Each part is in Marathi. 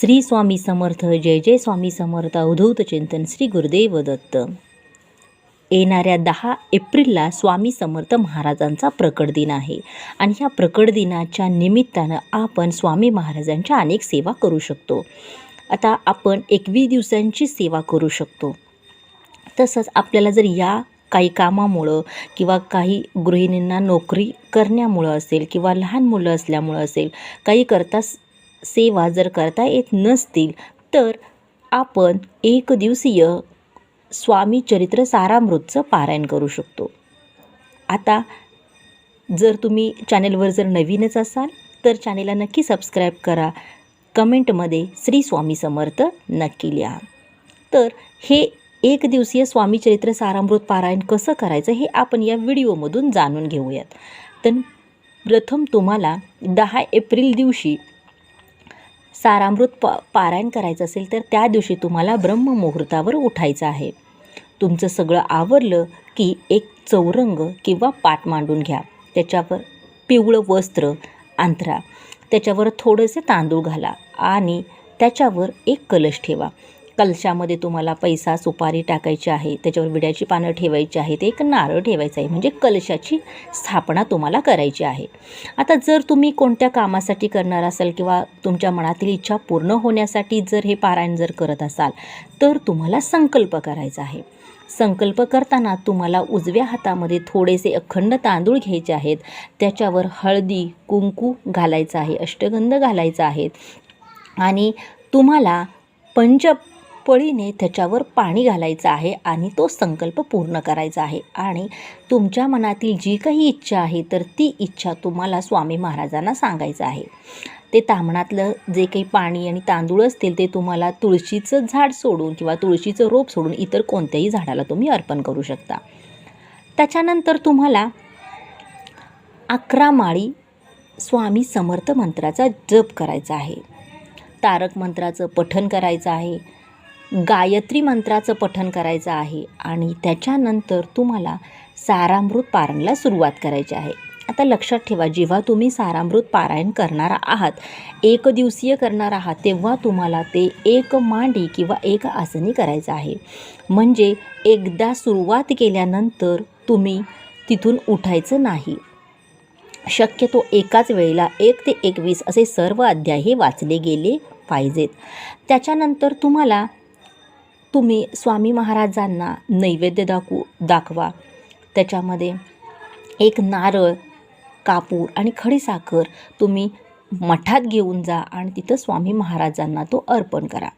श्री स्वामी समर्थ जय जय स्वामी समर्थ अवधूत चिंतन श्री गुरुदेव दत्त. येणाऱ्या दहा एप्रिलला स्वामी समर्थ महाराजांचा प्रकट दिन आहे. आणि ह्या प्रकट दिनाच्या निमित्तानं आपण स्वामी महाराजांच्या अनेक सेवा करू शकतो. आता आपण एकवीस दिवसांची सेवा करू शकतो. तसंच आपल्याला जर या काही कामामुळं किंवा काही गृहिणींना नोकरी करण्यामुळं असेल किंवा लहान मुलं असल्यामुळं असेल काही करता सेवा जर करता येत नसतील तर आपण एक दिवसीय स्वामी चरित्र सारामृतचं पारायण करू शकतो. आता जर तुम्ही चॅनेलवर जर नवीनच असाल तर चॅनेलला नक्की सबस्क्राईब करा. कमेंटमध्ये श्री स्वामी समर्थ नक्की लिहा. तर हे एक दिवसीय स्वामी चरित्र सारामृत पारायण कसं करायचं हे आपण या व्हिडिओमधून जाणून घेऊयात. तर प्रथम तुम्हाला दहा एप्रिल दिवशी सारामृत प पारायण करायचं असेल तर त्या दिवशी तुम्हाला ब्रह्ममुहूर्तावर उठायचं आहे. तुमचं सगळं आवरलं की एक चौरंग किंवा पाट मांडून घ्या. त्याच्यावर पिवळं वस्त्र अंथरा त्याच्यावर थोडेसे तांदूळ घाला आणि त्याच्यावर एक कलश ठेवा. कलशामध्ये तुम्हाला पैसा सुपारी टाकायची आहे त्याच्यावर विड्याची पानं ठेवायची आहेत एक नारळ ठेवायचं आहे म्हणजे कलशाची स्थापना तुम्हाला करायची आहे. आता जर तुम्ही कोणत्या कामासाठी करणार असाल किंवा तुमच्या मनातील इच्छा पूर्ण होण्यासाठी जर हे पारायण जर करत असाल तर तुम्हाला संकल्प करायचा आहे. संकल्प करताना तुम्हाला उजव्या हातामध्ये थोडेसे अखंड तांदूळ घ्यायचे आहेत त्याच्यावर हळदी कुंकू घालायचं आहे अष्टगंध घालायचा आहे आणि तुम्हाला पंच पळीने त्याच्यावर पाणी घालायचं आहे आणि तो संकल्प पूर्ण करायचा आहे. आणि तुमच्या मनातील जी काही इच्छा आहे तर ती इच्छा तुम्हाला स्वामी महाराजांना सांगायचं आहे. ते तांबणातलं जे काही पाणी आणि तांदूळ असतील ते तुम्हाला तुळशीचं झाड सोडून किंवा तुळशीचं रोप सोडून इतर कोणत्याही झाडाला तुम्ही अर्पण करू शकता. त्याच्यानंतर तुम्हाला अकरा माळी स्वामी समर्थ मंत्राचा जप करायचा आहे. तारक मंत्राचं पठण करायचं आहे. गायत्री मंत्राचं पठण करायचं आहे आणि त्याच्यानंतर तुम्हाला सारामृत पारायणाला सुरुवात करायची आहे. आता लक्षात ठेवा जेव्हा तुम्ही सारामृत पारायण करणार आहात एक दिवसीय करणार आहात तेव्हा तुम्हाला ते एक मांडी किंवा एक आसनी करायचं आहे. म्हणजे एकदा सुरुवात केल्यानंतर तुम्ही तिथून उठायचं नाही. शक्यतो एकाच वेळेला एक ते एकवीस असे सर्व अध्याय हे वाचले गेले पाहिजेत. त्याच्यानंतर तुम्हाला तुम्ही स्वामी महाराजांना नैवेद्य दाखवू दाखवा. त्याच्यामध्ये एक नारळ कापूर आणि खडीसाखर तुम्ही मठात घेऊन जा आणि तिथं स्वामी महाराजांना तो अर्पण करा.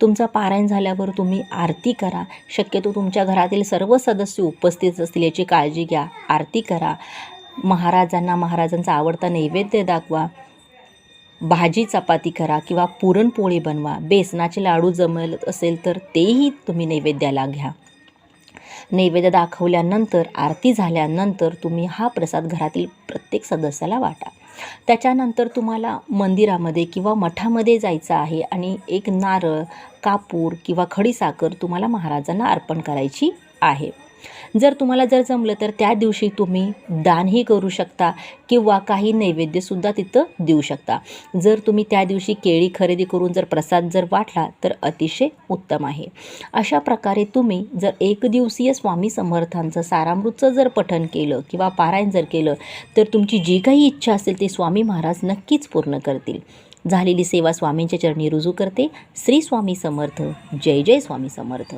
तुमचा पारायण झाल्यावर तुम्ही आरती करा. शक्यतो तुमच्या घरातील सर्व सदस्य उपस्थित असतील याची काळजी घ्या. आरती करा. महाराजांना महाराजांचा आवडता नैवेद्य दाखवा. भाजी चपाती करा किंवा पुरणपोळी बनवा. बेसनाचे लाडू जमलत असेल तर तेही तुम्ही नैवेद्याला घ्या. नैवेद्य दाखवल्यानंतर आरती झाल्यानंतर तुम्ही हा प्रसाद घरातील प्रत्येक सदस्याला वाटा. त्याच्यानंतर तुम्हाला मंदिरामध्ये किंवा मठामध्ये जायचं आहे आणि एक नारळ कापूर किंवा खडीसाखर तुम्हाला महाराजांना अर्पण करायची आहे. जर तुम्हाला जर जमलं तर त्या दिवशी तुम्ही दानही करू शकता किंवा काही नैवेद्यसुद्धा तिथं देऊ शकता. जर तुम्ही त्या दिवशी केळी खरेदी करून जर प्रसाद जर वाटला तर अतिशय उत्तम आहे. अशा प्रकारे तुम्ही जर एक दिवसीय स्वामी समर्थांचं सारामृतचं जर पठन केलं किंवा पारायण जर केलं तर तुमची जी काही इच्छा असेल ते स्वामी महाराज नक्कीच पूर्ण करतील. झालेली सेवा स्वामींच्या चरणी रुजू करते. श्री स्वामी समर्थ. जय जय स्वामी समर्थ.